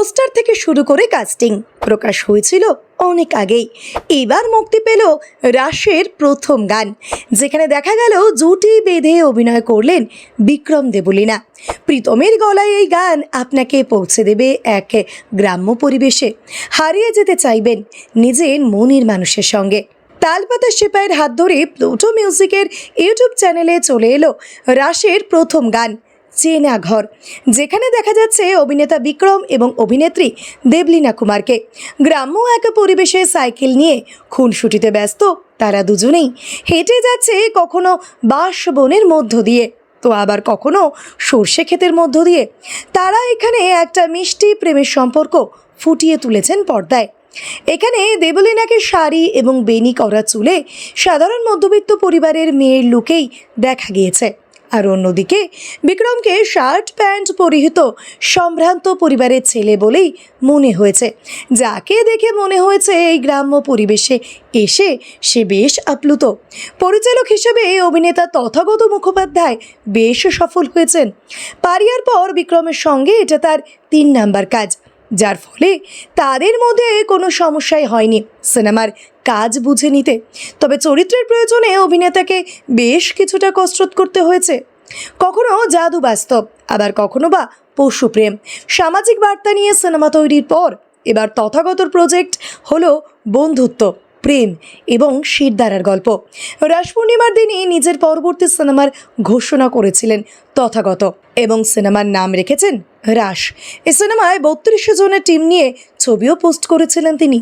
Poster থেকে শুরু করে কাস্টিং প্রকাশ হয়েছিল অনেক আগেই। এবার মুক্তি পেল রাশের প্রথম গান, যেখানে দেখা গেল জুটি বেঁধে অভিনয় করলেন বিক্রম দেবলীনা। প্রীতমের গলায় এই গান আপনাকে পৌঁছে দেবে এক গ্রাম্য পরিবেশে। হারিয়ে যেতে চাইবেন নিজের মনের মানুষের সঙ্গে। তালপাতা সিপাইয়ের হাত ধরে প্লুটো মিউজিকের ইউটিউব চ্যানেলে চলে এলো রাশের প্রথম গান। চেনা ঘর, যেখানে দেখা যাচ্ছে অভিনেতা বিক্রম এবং অভিনেত্রী দেবলীনা কুমারকে। গ্রাম্য এক পরিবেশে সাইকেল নিয়ে খুনসুটিতে ব্যস্ত তারা দুজনেই। হেঁটে যাচ্ছে কখনো বাঁশবনের মধ্য দিয়ে, তো আবার কখনো সর্ষে ক্ষেতের মধ্য দিয়ে। তারা এখানে একটা মিষ্টি প্রেমের সম্পর্ক ফুটিয়ে তুলেছেন পর্দায়। এখানে দেবলীনাকে শাড়ি এবং বেনি করা চুলে সাধারণ মধ্যবিত্ত পরিবারের মেয়ের লুকেই দেখা গিয়েছে। আর অন্যদিকে বিক্রমকে শার্ট প্যান্ট পরিহিত সম্ভ্রান্ত পরিবারের ছেলে বলেই মনে হয়েছে। যাকে দেখে মনে হয়েছে এই গ্রাম্য পরিবেশে এসে সে বেশ আপ্লুত। পরিচালক হিসেবে অভিনেতা তথাগত মুখোপাধ্যায় বেশ সফল হয়েছেন। পারিয়ার পর বিক্রমের সঙ্গে এটা তার তিন নাম্বার কাজ। যার ফলে তাদের মধ্যে কোনো সমস্যাই হয়নি সিনেমার কাজ বুঝে নিতে। তবে চরিত্রের প্রয়োজনে অভিনেতাকে বেশ কিছুটা কসরত করতে হয়েছে। কখনো জাদু বাস্তব, আবার কখনো বা পশুপ্রেম সামাজিক বার্তা নিয়ে সিনেমা তৈরির পর এবার তথাগত প্রজেক্ট হলো বন্ধুত্ব। প্রেম এবং শিরদারার গল্প। রাস পূর্ণিমার দিনই নিজের পরবর্তী সিনেমার ঘোষণা করেছিলেন তথাগত এবং সিনেমার নাম রেখেছেন রাস। এই সিনেমায় বত্রিশ জনের টিম নিয়ে ছবিও পোস্ট করেছিলেন তিনি।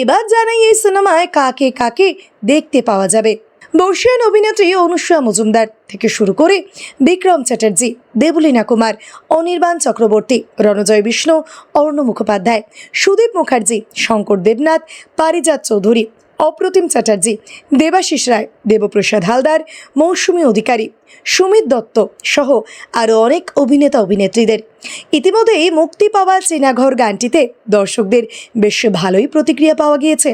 এবার জানাই এই সিনেমায় কাকে কাকে দেখতে পাওয়া যাবে। বর্ষিয়ান অভিনেত্রী অনুষ্কা মজুমদার থেকে শুরু করে বিক্রম চ্যাটার্জি, দেবলীনা কুমার, অনির্বাণ চক্রবর্তী, রণজয় বিষ্ণু, অর্ণ মুখোপাধ্যায়, সুদীপ মুখার্জি, শঙ্কর দেবনাথ, পারিজাত চৌধুরী অপ্রতিম চ্যাটার্জি, দেবাশিস রায়, দেবপ্রসাদ হালদার, মৌসুমী অধিকারী, সুমিত দত্ত সহ আরও অনেক অভিনেতা অভিনেত্রীদের। ইতিমধ্যেই মুক্তি পাওয়া চেনাঘর গানটিতে দর্শকদের বেশ ভালোই প্রতিক্রিয়া পাওয়া গিয়েছে,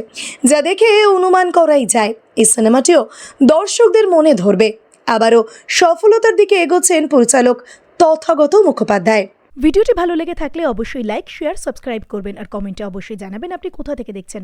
যা দেখে অনুমান করাই যায়, এই সিনেমাটিও দর্শকদের মনে ধরবে। আবারও সফলতার দিকে এগোচ্ছেন পরিচালক তথাগত মুখোপাধ্যায়। ভিডিওটি ভালো লেগে থাকলে অবশ্যই লাইক, শেয়ার, সাবস্ক্রাইব করবেন আর কমেন্টে অবশ্যই জানাবেন আপনি কোথা থেকে দেখছেন।